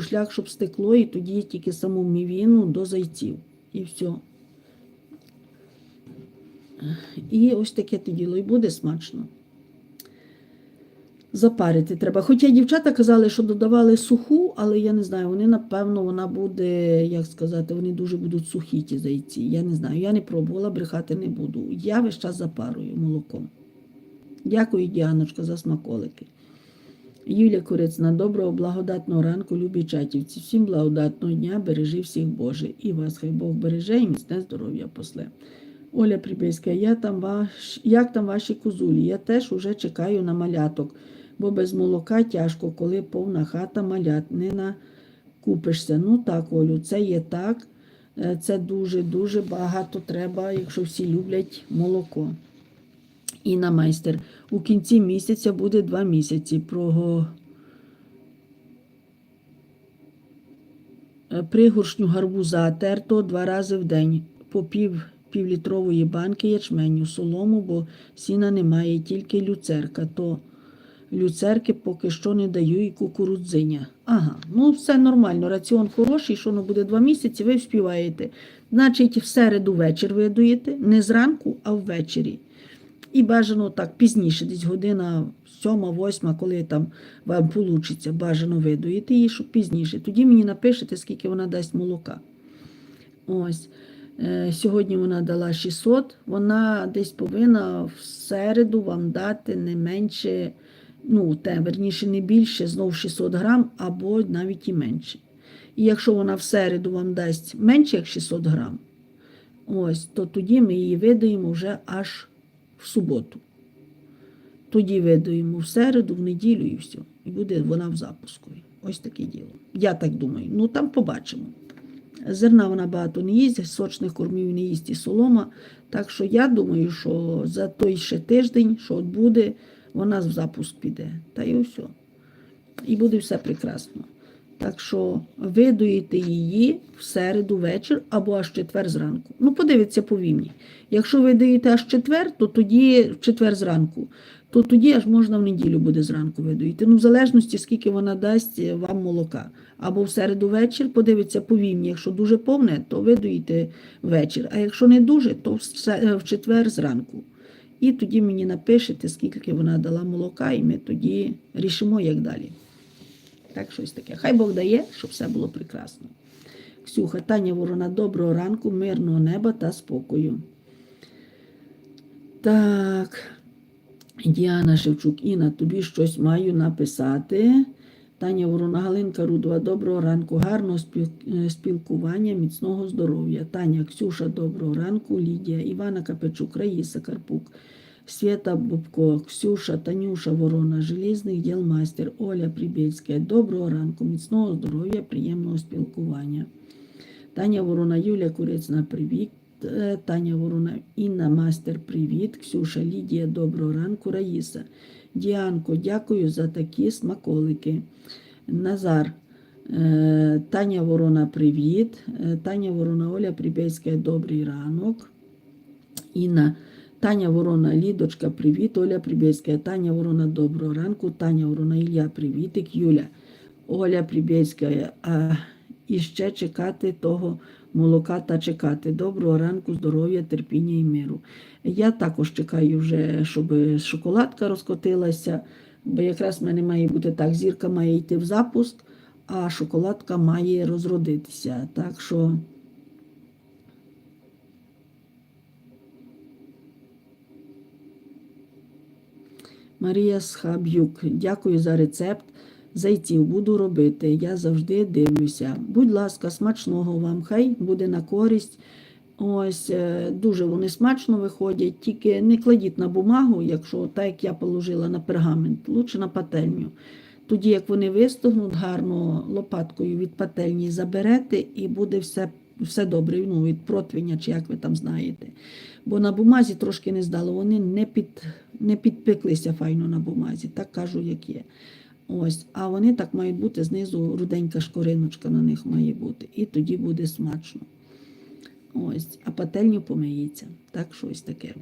шлях, щоб стекло, і тоді тільки саму мівіну до зайців. І все. І ось таке те діло, і буде смачно. Запарити треба. Хоча дівчата казали, що додавали суху, але я не знаю, вони, напевно, вона буде, як сказати, вони дуже будуть сухі, ті зайці. Я не знаю, я не пробувала, брехати не буду. Я весь час запарую молоком. Дякую, Діаночка, за смаколики. Юлія Курицна, доброго, благодатного ранку, любі чатівці. Всім благодатного дня, бережи всіх Боже. І вас, хай Бог береже і міцне здоров'я после. Оля Прибильська, я там ваш... як там ваші козулі? Я теж уже чекаю на маляток, бо без молока тяжко, коли повна хата малят, не накупишся. Ну так, Олю, це є так. Е, Це дуже-дуже багато треба, якщо всі люблять молоко. Інна майстер. У кінці місяця буде два місяці. Прого... Е, Пригоршню гарбуза терто два рази в день по пів, півлітрової банки ячменю, солому, бо сіна немає, тільки люцерка. То люцерки поки що не даю і кукурудзиня. Ага, ну все нормально. Раціон хороший, що воно буде два місяці, ви вспіваєте. Значить, в середу вечір ви доїте, не зранку, а ввечері. І бажано так пізніше, десь година сьома, восьма, коли там вам вийде, бажано видоїти її, щоб пізніше. Тоді мені напишете, скільки вона дасть молока. Ось. Е, Сьогодні вона дала 600, вона десь повинна в середу вам дати не менше, ну, те, верніше, не більше, знов 600 грам, або навіть і менше. І якщо вона в середу вам дасть менше, як 600 грам, ось, то тоді ми її видаємо вже аж в суботу. Тоді видаємо в середу, в неділю і все. І буде вона в запуску. Ось таке діло. Я так думаю. Ну там побачимо. Зерна вона багато не їсть, сочних кормів не їсть і солома. Так що я думаю, що за той ще тиждень, що от буде, вона в запуск піде. Та й все. І буде все прекрасно. Так що видуєте її в середу вечір або аж четвер зранку. Ну, подивіться по вімні. Якщо ви даєте аж четвер, то тоді в четвер зранку, то тоді аж можна в неділю буде зранку видоїти. Ну, в залежності, скільки вона дасть вам молока. Або в середу вечір, подивіться по вімні. Якщо дуже повне, то видоїте вечір. А якщо не дуже, то е, в четвер зранку. І тоді мені напишете, скільки вона дала молока, і ми тоді рішимо, як далі. Так, щось таке. Хай Бог дає, щоб все було прекрасно. Ксюха, Таня Ворона, доброго ранку, мирного неба та спокою. Так. Діана Шевчук, Інна, тобі щось маю написати. Таня Ворона, Галинка Рудова, доброго ранку, гарного е, спілкування, міцного здоров'я. Таня Ксюша, доброго ранку, Лідія, Івана Капечук, Раїса Карпук, Свята Бубко, Ксюша, Танюша Ворона, Желізний ділмайстер, Оля Прибєцька. Доброго ранку, міцного здоров'я, приємного спілкування. Таня Ворона, Юлія Курицна, привіт. Е, Таня Ворона, Інна Мастер, привіт. Ксюша, Лідія, доброго ранку, Раїса. Діанко, дякую за такі смаколики. Назар, е, Таня Ворона, привіт. Е, Таня Ворона, Оля Прибєцька, добрий ранок. Інна, Таня Ворона, Лідочка, привіт. Оля Прибєцька, Таня Ворона, доброго ранку. Таня Ворона, Ілля, привітик. Юля, Оля Прибєцька, а і ще чекати того молока та чекати. Доброго ранку, здоров'я, терпіння і миру. Я також чекаю вже, щоб шоколадка розкотилася, бо якраз в мене має бути так, зірка має йти в запуск, а шоколадка має розродитися. Так що. Марія Схаб'юк, дякую за рецепт. Зайців буду робити. Я завжди дивлюся. Будь ласка, смачного вам, хай буде на користь. Ось е, дуже вони смачно виходять, тільки не кладіть на бумагу, якщо так як я положила на пергамент, лучше на пательню. Тоді, як вони вистигнуть, гарно лопаткою від пательні заберете, і буде все, все добре. Ну, від протвіння, чи як ви там знаєте. Бо на бумазі трошки не здало, вони не, під, не підпеклися файно на бумазі, так кажу, як є. Ось, а вони так мають бути знизу руденька шкориночка на них має бути. І тоді буде смачно. Ось, а пательню помиється. Так, щось таке.